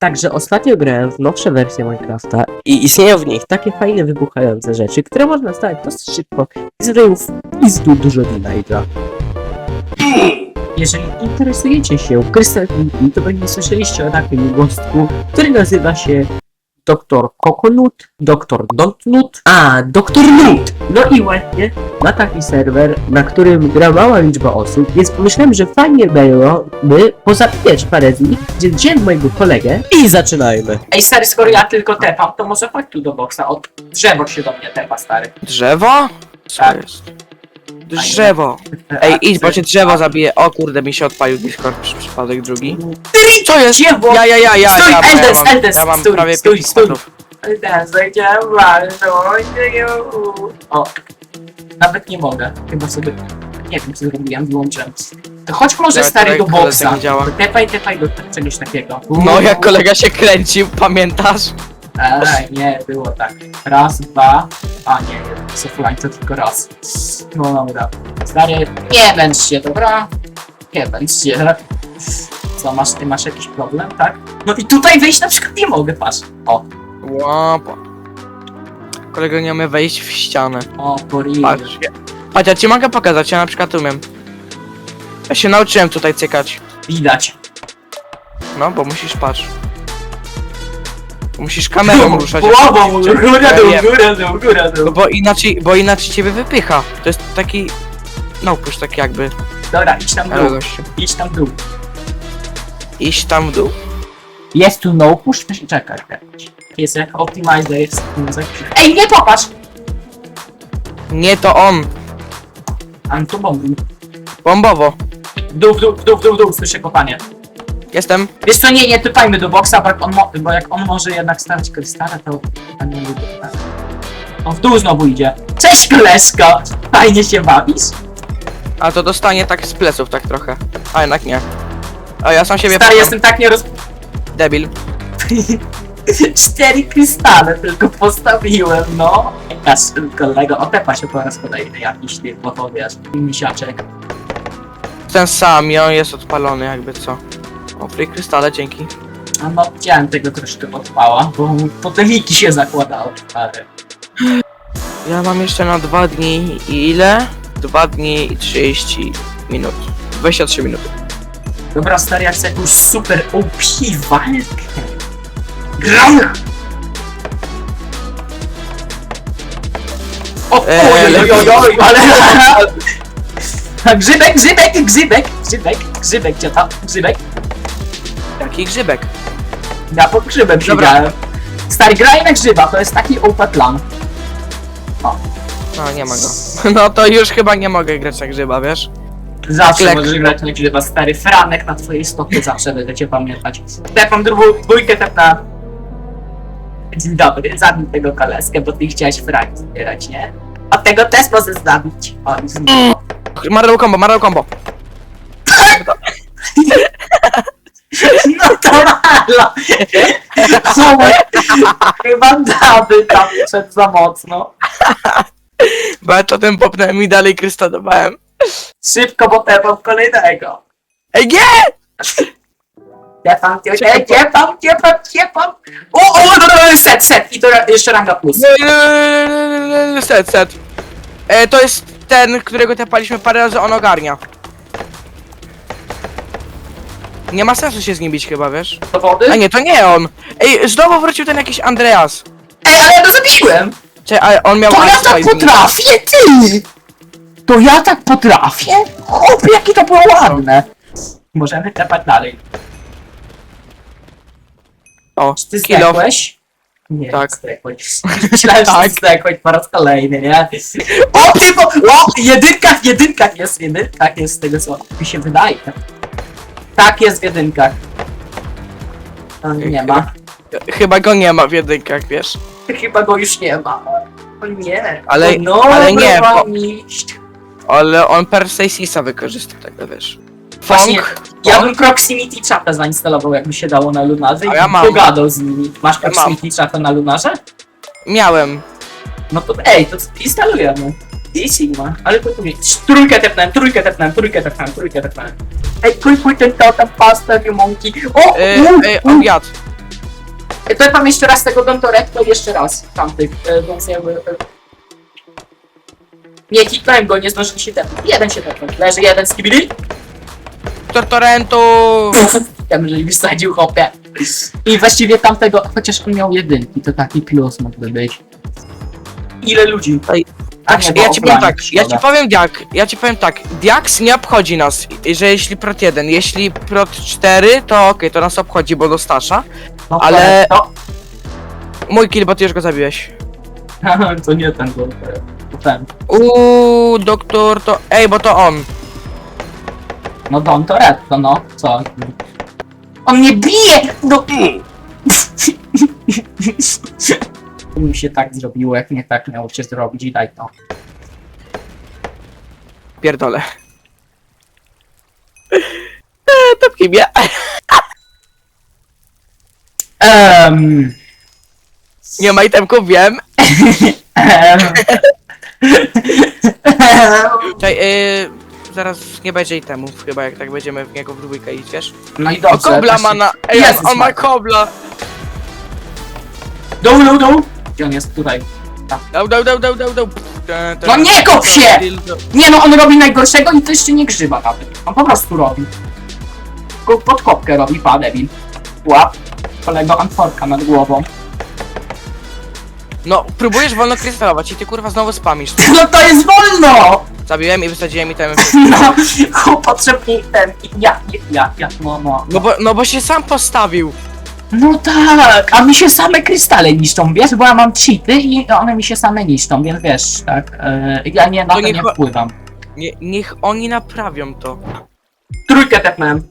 Także ostatnio grałem w nowsze wersje Minecrafta i istnieją w nich takie fajne, wybuchające rzeczy, które można stawiać dosyć szybko i z ryjów i z du- dużo damage'a. Jeżeli interesujecie się krystaliami, to pewnie słyszeliście o takim gostku, który nazywa się Doktor Coconut, Doktor Dontnut, a Doktor Nut! No i właśnie na taki serwer, na którym gra mała liczba osób, więc pomyślałem, że fajnie byłoby pozabijać parę z nich, gdzie wziąłem mojego kolegę i zaczynajmy. Ej stary, skoro ja tylko tepam, to może chodź tu do boksa, od drzewo się do mnie tepa, stary. Drzewo? Co Tak. jest? Drzewo. Ej, idź, bo cię drzewo zabije. O kurde, mi się odpalił Discord przy przypadek drugi. Co jest? Drzewo! Ja, ja, ja, ja, Stój, ja, bo ja Eldes, mam, Eldes, ja mam stój, prawie stój, 5 stój. spadów. O, nawet nie mogę. Chyba sobie. Nie wiem, co zrobiłem, wyłączyłem. To chodź może Nawet stary do koledze boksa. nie działa. Tepaj, tepaj do czegoś takiego. No, jak kolega się kręcił, pamiętasz? Ej, nie, było tak. Raz, dwa. A nie, Sofline to tylko raz. No dobra. Stary, nie bądź się, dobra? Nie bądź się. Co, masz, ty masz jakiś problem, tak? No i tutaj wyjść na przykład nie mogę, patrz. O, Łapa. Kolega nie umie wejść w ścianę. o, Borin. Patrz. ja- Patrz, ja ci mogę pokazać, ja na przykład umiem. Ja się nauczyłem tutaj cykać. Widać. No, bo musisz, patrz. Musisz kamerą ruszać. Głową, góra dół, Ja wiem. góra dół, góra No dół. bo inaczej, bo inaczej ciebie wypycha. To jest taki... No, push tak jakby. Dobra, idź tam w Ale dół, gościu. idź tam w dół. Iść tam w dół. Jest tu no push, muszę czekać. Jest jak optimizer, jest Ej, nie popatrz! Nie to on. A tu bomby. Bombowo. W dół, w dół, w dół, w dół, w dół, słyszę kopanie. Jestem. Wiesz co, nie, nie typajmy do boksa, bo jak on, mo- bo jak on może jednak stawiać krystale, to nie lubię. tak? On w dół znowu idzie. Cześć koleżko! Fajnie się bawisz? A to dostanie tak z pleców, tak trochę. A jednak nie. A ja sam siebie Stary, pcham. jestem tak nie roz... Debil. Cztery krystale tylko postawiłem, no. Aż kolego, otepa się po raz kolejny jakiś ty, bo to wiesz, misiaczek. Ten sam i on jest odpalony jakby co. O, free krystale, dzięki. A no, widziałem tego troszkę odpała, bo potemiki się zakładało, stary. Ja mam jeszcze na dwa dni i ile? Dwa dni i 30 minut. 23 minuty. Dobra, stary, jak chcę jakąś super OP walkę. Gram! O, Eee, oj, oj, oj, lepiej. oj, ale... Grzybek, grzybek, grzybek, grzybek, grzybek, tam? Grzybek? Jaki grzybek? Ja pod grzybem Dobra. siedziałem. Stary, graj na grzyba, to jest taki OP plan. No, nie ma go. No to już chyba nie mogę grać na grzyba, wiesz? Zawsze Lek- możesz grać na grzyba, stary. Franek na twojej stopie zawsze będę cię pamiętać. Tepam drugą dwójkę, tep na... Dzień dobry, zabij tego koleskę, bo ty chciałeś Frank zbierać, nie? A tego też możesz zabić. O. Marvel combo, Marvel combo. No to halo! Słuchaj, chyba daby tam przed za mocno. Bo ja to ten popnąłem i dalej krystallowałem. Szybko, bo tepam kolejnego. Ej, nie! Ciepam, ciepam, ciepam, ciepam, ciepam. O, o, no, no, set, set. I to ra- jeszcze ranga plus. Set, set. E, to jest ten, którego tepaliśmy parę razy, on ogarnia. Nie ma sensu się z nim bić chyba, wiesz? Do wody? A nie, to nie on. Ej, znowu wrócił ten jakiś Andreas. Ej, ale ja go zabiłem! Czy ale on miał To ja Ice tak Spice. potrafię, ty! To ja tak potrafię? Chłop, jakie to było ładne! Możemy tepać dalej. O, Czy ty kill off. zdechłeś? Nie, Tak. zdechłeś. Myślałem, że Tak. ty zdechłeś po raz kolejny, nie? O, ty, bo, o, jedynkach, jedynkach jest, jedynkach jest z tego, co mi się wydaje. Tak jest w jedynkach. No, nie ma. Chyba go nie ma w jedynkach, wiesz? Chyba go już nie ma. O nie. Ale- o no, ale nie, bo-. Ale on Persejsisa wykorzysta tego, wiesz? Właśnie, Fong, ja bym Proximity Chata zainstalował, jakby się dało na Lunarze i A ja mam. pogadał z nimi. Masz Ja mam. Proximity Chata na Lunarze? miałem. No to ej, to instalujemy. I Sigma, ale to mi. Trójkę tepnąłem, trójkę tepnąłem, trójkę tepnąłem, trójkę tepnąłem. Ej, kuj ten totem pasta, you monkey. O! Ej, u, ej, u. obiad. Klepam jeszcze raz tego Dontoretto i jeszcze raz tamtych, e, więc jakby... e, Nie, hitnąłem go, nie zdążyłem się tepnąć. Jeden się tepnął. Leży jeden z kibili. Tortorentu! Ja bym już sadził hopę. I właściwie tamtego, chociaż on miał jedynki, to taki plus mógłby być. Ile ludzi? Ej, Tak, bo ja ci powiem tak, ja ci powiem jak, ja ci powiem tak, Diax nie obchodzi nas, że jeśli prot 1, jeśli prot 4, to okej, to nas obchodzi, bo do Stasza. No, ale- To, Mój kill, bo ty już go zabiłeś. to nie ten, bo to ten. Uuu, doktor to, ej, bo to on. No Don Toretto, no, co? On mnie bije! No... To mi się tak zrobiło, jak nie tak miało się zrobić i daj to. Pierdolę. Eee, Topki mnie. Um, Nie ma itemków, wiem. Czekaj, yy, zaraz nie będzie itemów chyba, jak tak będziemy w niego w dwójkę iść, wiesz? no i O, dobrze. kobla ma właśnie- na, ej, Jezus on ma Maria. kobla. Dół, dół, dół! Gdzie on jest? Tutaj. Dał, dał, dał, dał, dał, dał. Ta, ta, No nie kop się! dildo. Nie no, on robi najgorszego i to jeszcze nie grzyba nawet. On po prostu robi. Tylko Pod kopkę robi, pa, debil. Łap. Kolego Antworka nad głową. No, próbujesz wolno krystalować i ty kurwa znowu spamisz. No to jest wolno! Zabiłem i wysadziłem itemy. No, chłop potrzebny ten. Ja, ja, ja, ja, no, no. No bo, no bo się sam postawił. No tak, a mi się same krystale niszczą, wiesz, bo ja mam cheaty i one mi się same niszczą, więc wiesz, tak, e, ja nie, na To to nie nie cho- wpływam. Nie, niech oni naprawią to. Trójkę tepnąłem.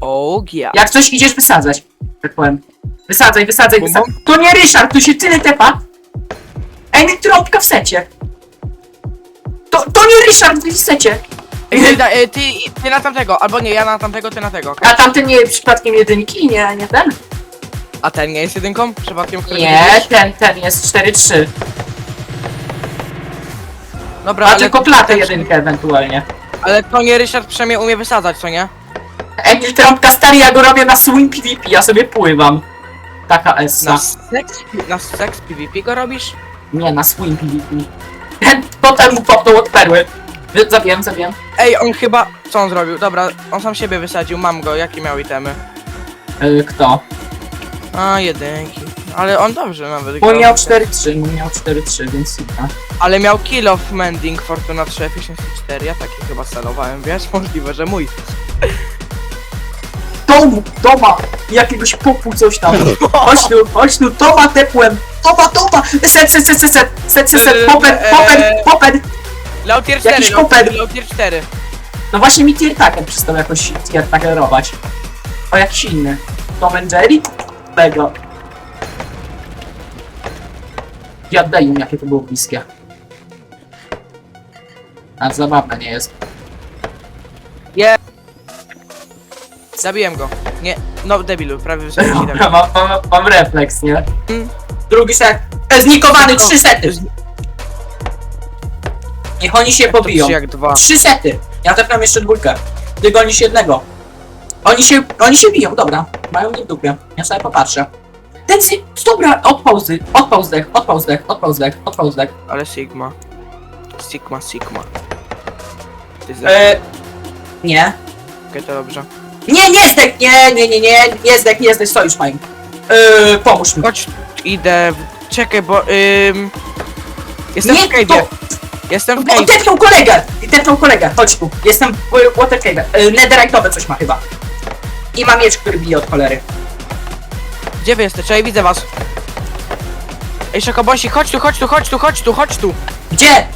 Oh yeah. Jak coś idziesz wysadzać, tak powiem. Wysadzaj, wysadzaj, Bum, wysadzaj. To nie Ryszard, tu się tyle tepa. Ej, trąbka w secie. To, to nie Ryszard w secie. Ty, da- e, ty, ty na tamtego, albo nie, ja na tamtego, ty na tego. okej? A tamten nie przypadkiem jedynki, nie, nie ten? A ten nie jest jedynką? Przypadkiem, który Nie, ten, ten jest 4-3. Dobra, A ale, tylko klatę jedynkę ewentualnie. ale to nie Ryszard przynajmniej umie wysadzać, co nie? Emil Trąbka stary, ja go robię na swim PvP, ja sobie pływam. Taka essa. Na seks, na seks PvP go robisz? Nie, na swim PvP. Potem mu popnął od perły. Zabiłem, zabiłem. Ej, on chyba, co on zrobił? Dobra, on sam siebie wysadził, mam go, jakie miał itemy? Yy, kto? A, jedynki. Ale on dobrze nawet Mój grał. miał 4-3, mój miał 4-3, więc super. Ale miał kill of mending Fortuna 3 efficiency 4, ja taki chyba celowałem, wiesz? Możliwe, że mój. Tomu, Toma, jakiegoś popu coś tam. Chodź tu, chodź tu, Toma tepłem. Toma, Toma, set, set, set, set, set, set, set, set, poped, poped, poped. Low tier 4, Jakiś low, kopet. low tier 4. No właśnie mi tier taker przestał jakoś tier takerować. O jakiś inny. Tom and Jerry? Tego. Ja oddaję im, jakie to było bliskie. A zabawne nie jest. Zabiłem go. Nie, no debilu, prawie Dobra, mam, mam, mam refleks, nie? Drugi set. E, Znikowany, trzy sety. Niech oni się pobiją. jak dwa. Trzy sety. Ja tepnam jeszcze dwójkę. Ty gonisz jednego. Oni się, oni się biją, dobra. Mają mnie w dupie. Ja sobie popatrzę. Ten. Dobra, odpał zdech, odpał zdech, odpał zdech, odpał zdech, odpał zdech. Ale Sigma. Sigma, Sigma. Ty zdech, E, nie. okej, to dobrze. Nie, nie zdech, nie, nie, nie, nie, nie zdech, nie zdech, sojusz mają. E, pomóż mi. Chodź, idę, w... czekaj, bo ym... Jestem Nie, w cave'ie. Jestem w Bo tepnął kolegę! Tepnął kolegę, chodź tu. Jestem w Water Cave. E, Netherite'owe coś ma chyba. I ma miecz, który bije od cholery. Gdzie wy jesteście? Czekaj, widzę was. Ej, Szokobąsi, chodź tu, chodź tu, chodź tu, chodź tu, chodź tu. Gdzie?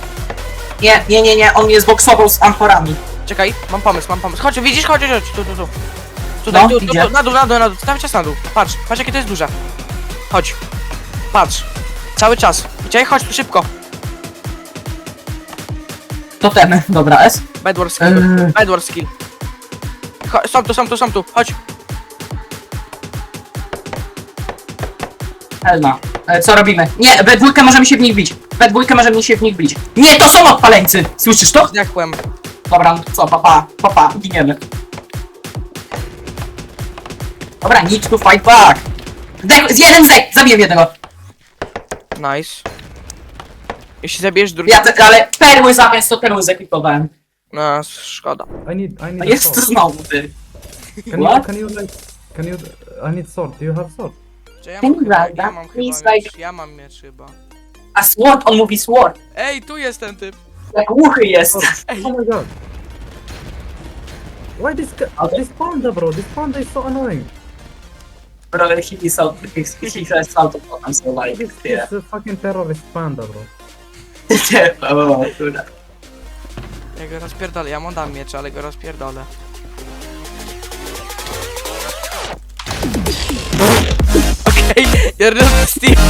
Nie, nie, nie, nie, on mnie zboksował z amforami. Czekaj, mam pomysł, mam pomysł. Chodź, widzisz? Chodź, chodź, chodź, tu, tu, tu. Tutaj, No, tu, tu, idzie. tu, na dół, na dół, na dół. Cały czas na dół. Patrz, patrz jakie to jest duże. Chodź. Patrz. Cały czas. Czekaj, chodź tu szybko. Totemy, dobra, S. Bedwars skill. Eee. Bedwars skill. Cho- Są tu, są tu, są tu. Chodź. Elma. E, co robimy? Nie, we dwójkę możemy się w nich bić. We dwójkę możemy się w nich bić. Nie, to są odpaleńcy! Słyszysz to? Zdechłem. Dobra, no to co, papa, papa, giniemy. Dobra, need to fight back. Zdech, z jeden zdech, zabiję jednego. Nice. Jeśli zabierz drugi... Ja, te- ale perły zamiast to perły zekwipowałem. No, szkoda. I need, I need A a jest to sword. znowu ty. Can you, What? can you like, can you, I need sword. Do you have sword? Czy ja Can mam you chyba, ja that, mam chyba miecz, like- ja mam miecz chyba. A sword, on mówi sword. Ej, tu jest ten typ! Jak głuchy jest. Ej, Oh my god. Why this Okay. this panda bro, this panda is so annoying. Bro, he is out, he, he has out of focus, so like, This yeah. is a fucking terrorist panda bro. O, kurwa. ja go rozpierdolę, ja mu dam miecz, ale go rozpierdolę. Okej, you're not Steve.